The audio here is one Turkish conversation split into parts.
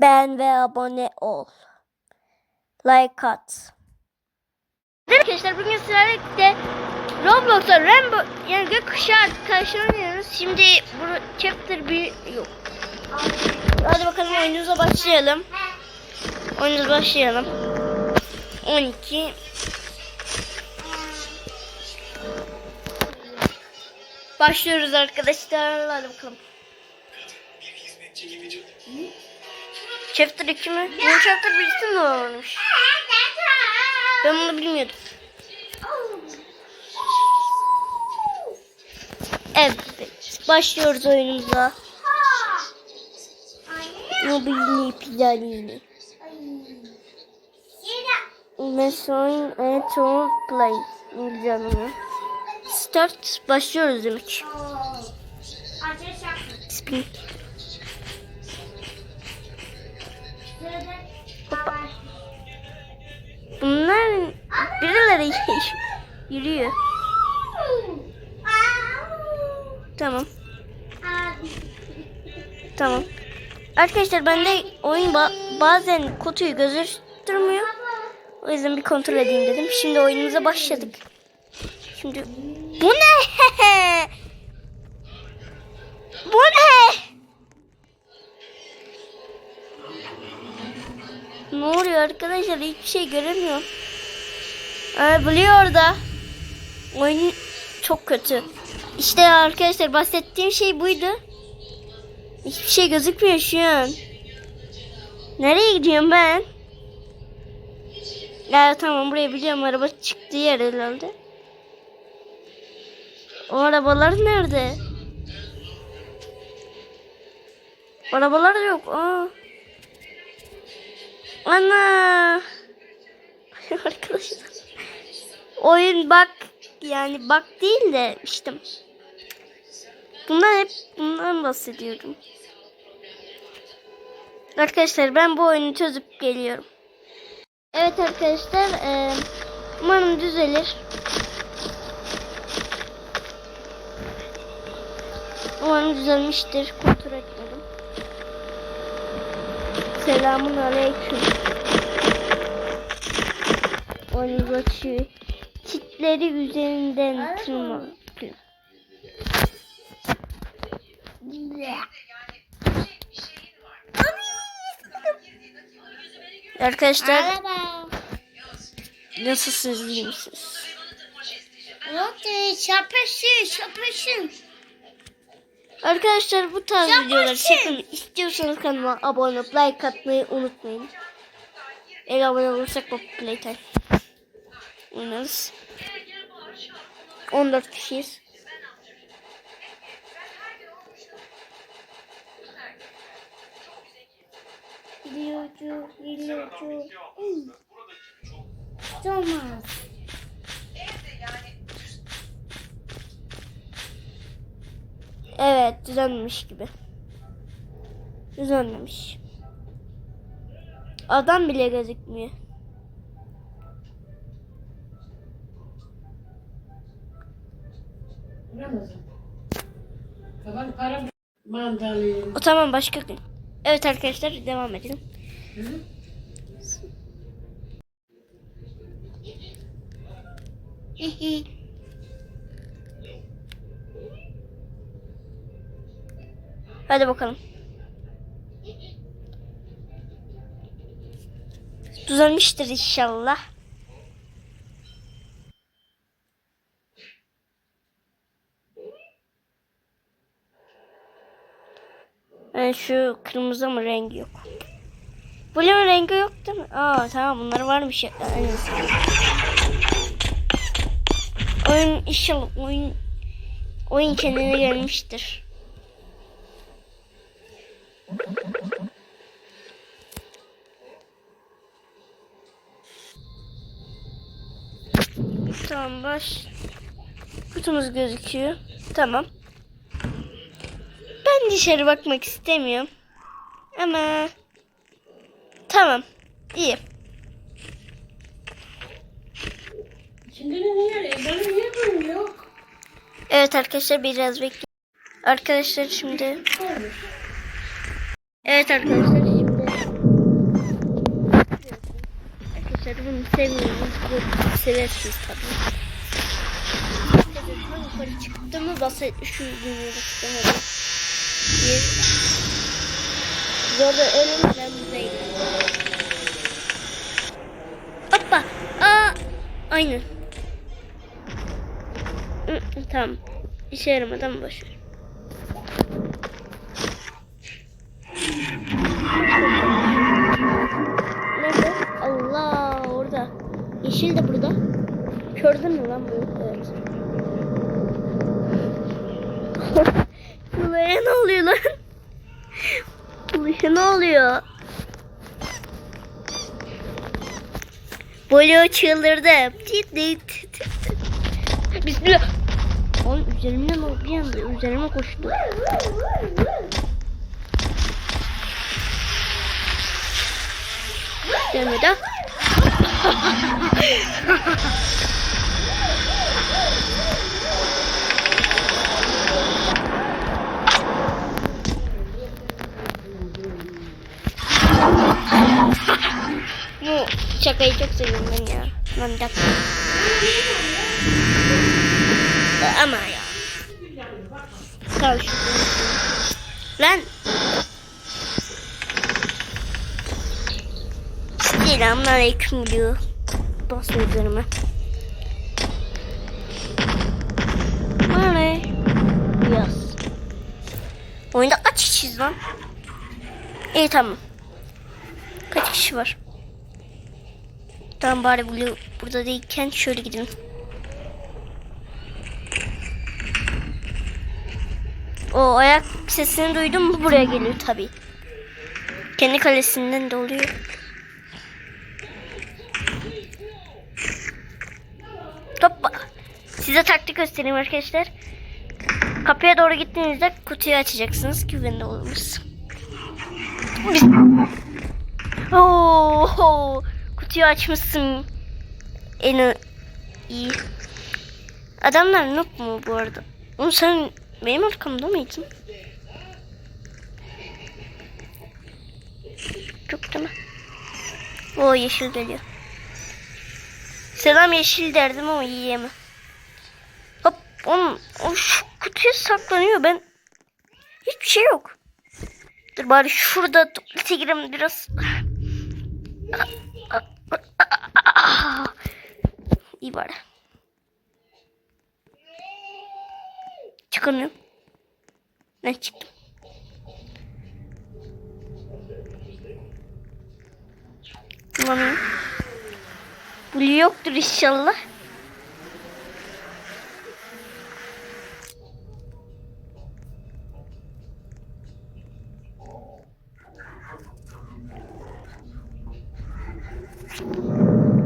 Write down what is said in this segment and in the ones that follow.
Beğen ve abone ol. Like at. Arkadaşlar bugün sizlerle birlikte Roblox'ta Rainbow yani gökkuşağı karşılaşıyoruz. oynuyoruz. Şimdi bu chapter bir yok. Hadi bakalım oyunumuza başlayalım. Oyunumuza başlayalım. 12 Başlıyoruz arkadaşlar. Hadi bakalım. Chapter 2 mi? Bunun chapter 1'si mi varmış? Ben bunu bilmiyordum. Evet. Başlıyoruz oyunumuza. Mobilini pilalini. Mesoin Eton Play. İngilizce Start başlıyoruz demek. Speak. Birileri yürüyor. Tamam. Tamam. Arkadaşlar bende oyun ba- bazen kutuyu göstermiyor. O yüzden bir kontrol edeyim dedim. Şimdi oyunumuza başladık. Şimdi bu ne? bu ne? Ne oluyor arkadaşlar? Hiçbir şey göremiyorum. Aa, biliyor da. Oyun çok kötü. İşte arkadaşlar bahsettiğim şey buydu. Hiçbir şey gözükmüyor şu an. Nereye gidiyorum ben? Ya tamam buraya biliyorum araba çıktığı yer herhalde. O arabalar nerede? Arabalar yok. Aa. Ana. Arkadaşlar. Oyun bak yani bak değil de işte. Bunlar hep bundan bahsediyorum. Arkadaşlar ben bu oyunu çözüp geliyorum. Evet arkadaşlar eee, umarım düzelir. Umarım düzelmiştir. Kontrol etmedim. Selamun aleyküm. Oyunuz açıyor. Çitleri üzerinden tırma. Arkadaşlar nasılsınız iyi misiniz? Çapışın çapışın. Arkadaşlar bu tarz Yapın videolar ki. çekin istiyorsanız kanalıma abone olup like atmayı unutmayın. Eğer abone olursak bu playtime oynarız. 14 kişiyiz. Gidiyorcu, gidiyorcu. Evet düzenlemiş gibi. Düzenlemiş. Adam bile gözükmüyor. O tamam başka gün. Evet arkadaşlar devam edelim. Hadi bakalım. Düzelmiştir inşallah. Yani şu kırmızı mı rengi yok. Blue rengi yok değil mi? Aa tamam bunlar varmış ya. Aynen. Oyun inşallah oyun oyun kendine gelmiştir. Tamam baş. Kutumuz gözüküyor. Tamam. Ben dışarı bakmak istemiyorum. Ama tamam. iyi. Şimdi niye? Bana niye böyle yok? Evet arkadaşlar biraz bekleyin. Arkadaşlar şimdi Evet arkadaşlar şimdi arkadaşlar bunu sevmiyorsunuz. Bu seversiniz tabii. Yukarı çıktığımı basit şu dünyada çıkamadım. Bir. Zorda ölüm ben buradayım. Hoppa. Aa. Aynen. Hı, Tamam. İşe yaramadan boş ver. Nerede? Allah orada. Yeşil de burada. Gördün mü lan bu? Evet. Buraya ne oluyor lan? Buraya ne oluyor? Blue çıldırdı. Bismillah. Oğlum üzerimden bir anda üzerime koştu. Demedi. şakayı çok seviyorum ben ya. Lan bir dakika. Ama ya. Sağ Lan. Selamünaleyküm diyor. Basma üzerime. Money. Yaz. Oyunda kaç kişiyiz lan? İyi tamam. Kaç kişi var? Tamam bari bu- burada değilken şöyle gidin. O ayak sesini duydun mu buraya geliyor tabi. Kendi kalesinden de oluyor. Hoppa. Size taktik göstereyim arkadaşlar. Kapıya doğru gittiğinizde kutuyu açacaksınız. Güvenli. Biz... Oo, kutuyu açmışsın. En iyi. Adamlar noob mu bu arada? Oğlum sen benim arkamda mıydın? Çok değil mi? O yeşil geliyor. Selam yeşil derdim ama yiyemem. Hop oğlum o şu kutuya saklanıyor ben. Hiçbir şey yok. Dur bari şurada tuvalete gireyim biraz. İyi bari. Çıkamıyorum. Ben çıktım. Bulamıyorum. Bu yoktur inşallah.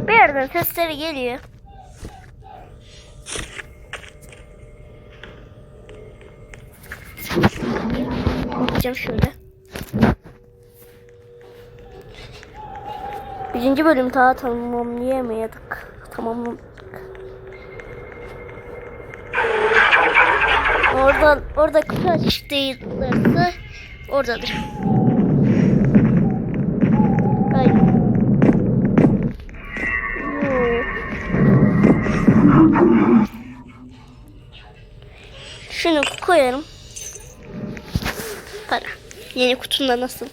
Bir yerden sesleri geliyor. Bakacağım şöyle. Birinci bölüm daha tamamlayamadık. Tamamladık. Orada orada kaç değillerse oradadır. Şunu koyarım. Para. Yeni kutunda nasıl?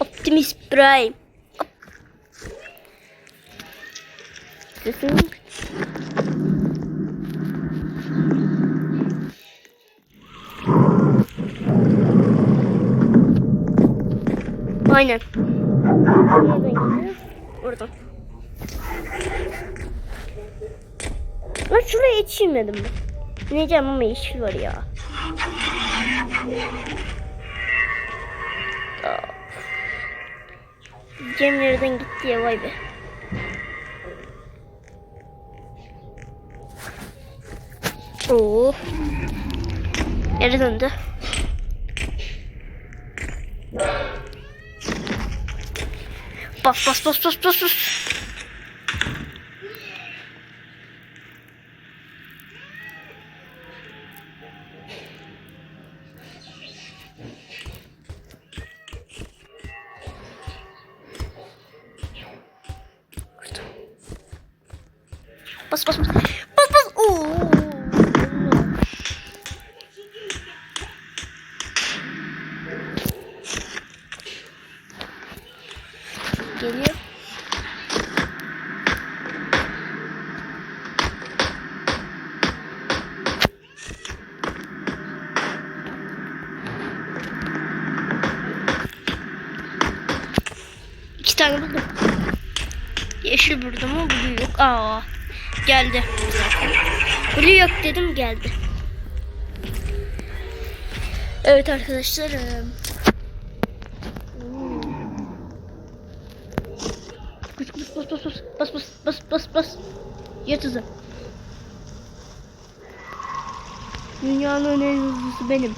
Optimus Prime. Sesim. Aynen. Oradan. Ben şuraya hiç inmedim İneceğim ama yeşil var ya. Cem nereden gitti ya vay be. Oo. Geri döndü. Bas bas bas bas bas. Bas Yeşil burada mı? Blue yok. Aa, geldi. Blue yok dedim geldi. Evet arkadaşlar. eee, Bas bas bas bas bas bas bas bas bas. Yat hızı. Dünyanın en hızlısı benim.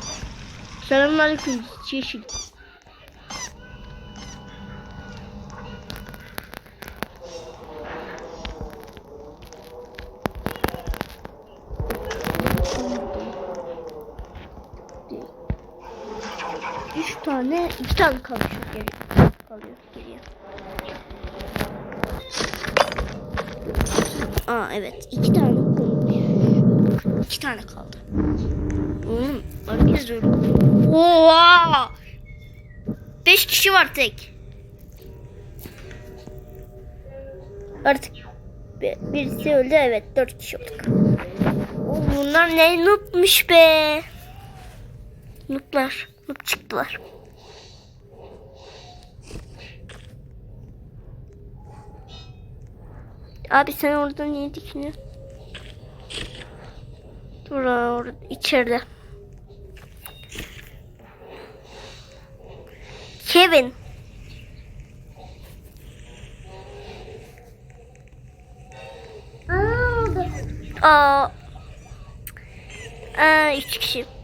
Selamünaleyküm yeşil. Üç tane, iki tane kalmış geri kalıyor geriye. Aa evet, iki tane kalmış. İki tane kaldı. Oğlum, herkes öyle. Oha! Beş kişi var tek. Artık bir- birisi öldü evet dört kişi olduk. Oğlum Bunlar ne noobmuş be. Nooblar. Noob çıktılar. Abi sen orada niye dikiniyorsun? Dur orada içeride. Kevin. Aa. Aa, üç kişi.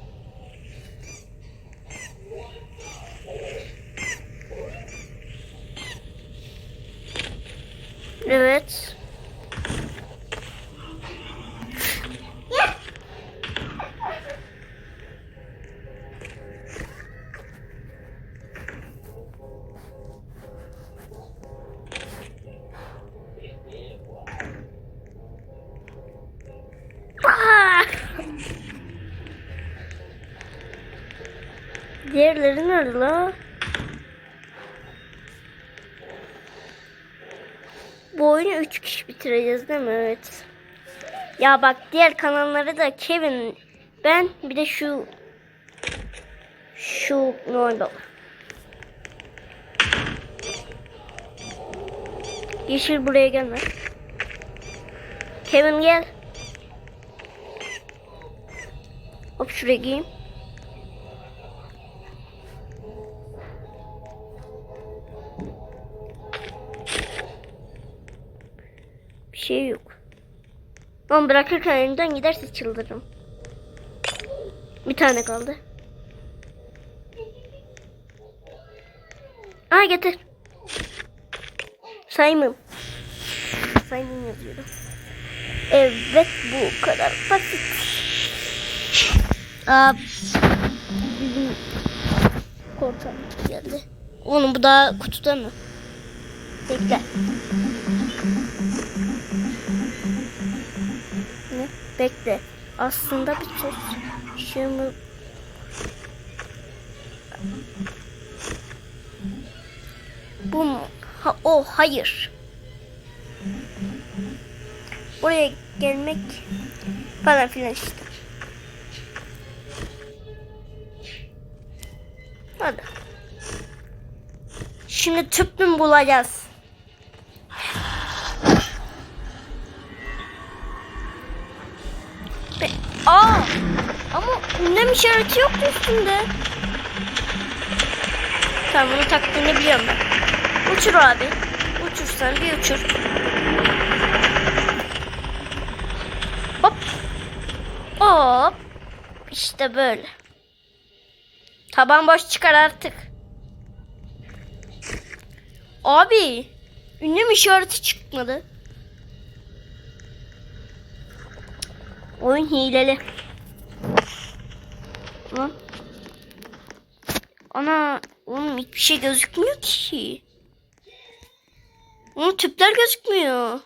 Evet. Oyunu 3 kişi bitireceğiz değil mi? Evet. Ya bak diğer kanalları da Kevin, ben bir de şu şu oldu? Yeşil buraya gelme. Kevin gel. Hop şuraya giyeyim. Şey yok. Ama bırakırken elimden giderse çıldırırım. Bir tane kaldı. Aa getir. Simon. Simon yazıyorum. Evet bu kadar basit. Aa, bizim korkan geldi. Oğlum bu da kutuda mı? Bekle. Bekle. Aslında bir söz. Şunu... Bu mu? Ha, o hayır. Buraya gelmek falan filan işte. Hadi. Şimdi tüp bulacağız? Ünlem işareti yoktu üstünde. Tamam bunu taktığını biliyorum ben. Uçur abi. Uçur sen bir uçur. Hop. Hop. İşte böyle. Taban boş çıkar artık. Abi. Ünlem işareti çıkmadı. Oyun hileli. Ana. Oğlum hiçbir şey gözükmüyor ki. Onun tüpler gözükmüyor.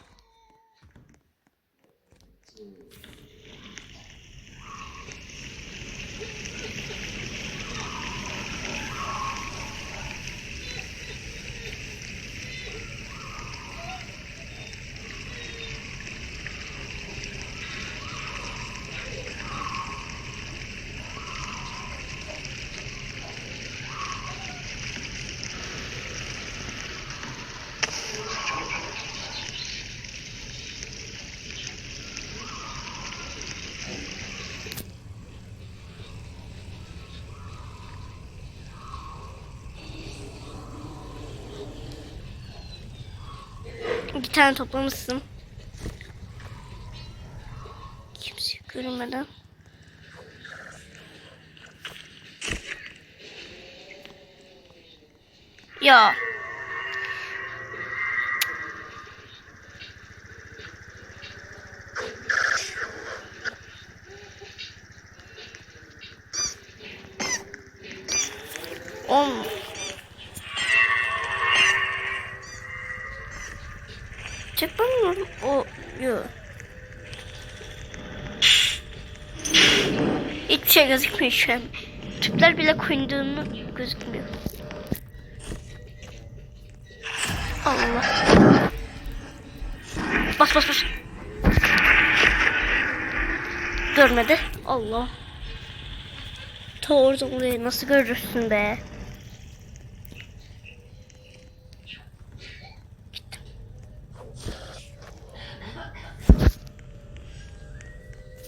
Tane toplamışsın. Kimse görünmeden. Ya. On. Şey gözükmüyor şu an. Tüpler bile koyduğunu gözükmüyor. Allah. Bas bas bas. Görmedi. Allah. Ta oradan oraya nasıl görürsün be?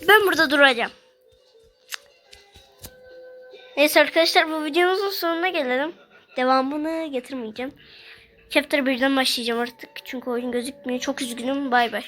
Ben burada duracağım. Neyse arkadaşlar bu videomuzun sonuna gelelim. Devamını getirmeyeceğim. Chapter 1'den başlayacağım artık. Çünkü oyun gözükmüyor. Çok üzgünüm. Bay bay.